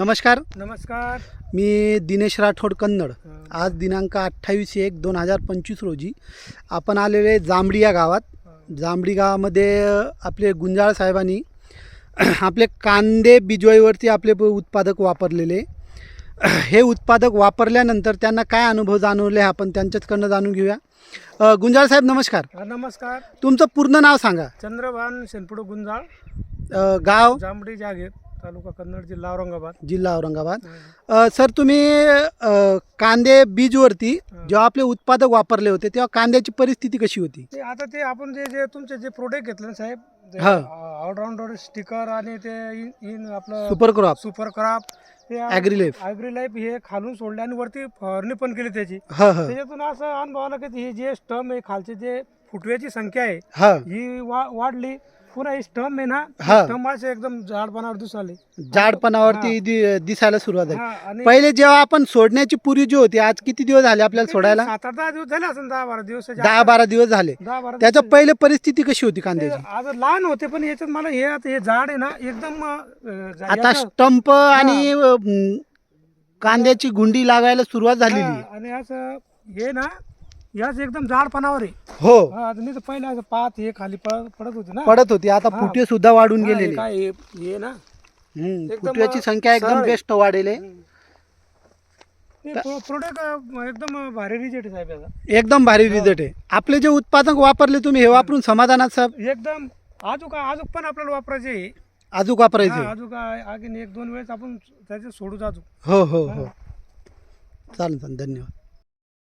नमस्कार. नमस्कार. मी दिनेश राठोड कन्नड. आज दिनांक अठ्ठावीस एक दोन हजार पंचवीस रोजी आपण आलेले जांभडी या गावात. जांभडी गावामध्ये आपले गुंजाळ साहेबांनी आपले कांदे बिजवाईवरती आपले उत्पादक वापरलेले. हे उत्पादक वापरल्यानंतर त्यांना काय अनुभव जाणवले आपण त्यांच्याचकडनं जाणून घेऊया. गुंजाळ साहेब नमस्कार. नमस्कार. तुमचं पूर्ण नाव सांगा. चंद्रभान शेनपुडू गुंजाळ. गाव? जांभडी जागीर तालुका कन्नड जिल्हा औरंगाबाद. जिल्हा औरंगाबाद. अं, अ, सर तुम्ही अ, कांदे बीजवरती जेव्हा आपले उत्पादक वापरले होते तेव्हा कांद्याची परिस्थिती कशी होती? ते आता ते आपण जे जे तुमचे जे प्रोडक्ट घेतले ना साहेब हा. ऑलराऊंडर स्टिकर आणि ते इन इन आपलं सुपर क्रॉप सुपर क्रॉप ते ॲग्रिलेफ ॲग्री लाईफ हे खालून सोडले आणि वरती फवारणी पण केली त्याची. ह ह. त्याच्यातून असं अनुभव आला की हे जे स्टम आहे खालचे जे फुटव्याची संख्या आहे ह. ही वा वाढली. ही स्टम आहे ना हा. एकदम झाडपणावर दिसाले. जाडपणावरती दि- दिसायला सुरुवात झाली. हा, आणि पहिले जेव्हा आपण सोडण्याची पूर्वी जी होती आज किती दिवस झाले आपल्याला सोडायला? सात आठ दहा दिवस झाले असं दहा बारा दिवस. दहा बारा दिवस झाले. दहा बारा त्याच्या पहिले परिस्थिती कशी होती कांद्याची? आज लहान होते पण याच्यात मला हे आता हे झाड आहे ना एकदम अं, जा- आता याचं- स्टंप आणि अ, कांद्याची गुंडी लागायला सुरुवात झालेली आहे. हा, आणि असं हे ना याच एकदम झाडपणावर आहे. हो. हा, आता नाही तर पहिले असं पात हे खाली पडत पडत होते ना. पडत होती. आता. फुटे सुद्धा वाढून हा, हे गेलेले. काय हे हे ना. हम्म, एकदम, फुटव्याची संख्या एकदम सरळ आहे. बेस्ट वाढेल. प्रोडक्ट एकदम भारी रिजेक्ट आहे साहेब याचा. एकदम भारी रिझल्ट आहे. आपले जे उत्पादक वापरले तुम्ही हे वापरून समाधानात साहेब? एकदम अजून अजून पण आपल्याला वापरायचे वापरायचे हा, अजून काय आणखीन एक दोन वेळेस आपण त्याचे सोडू जातो हो हो. हो. चालेल चालेल. धन्यवाद.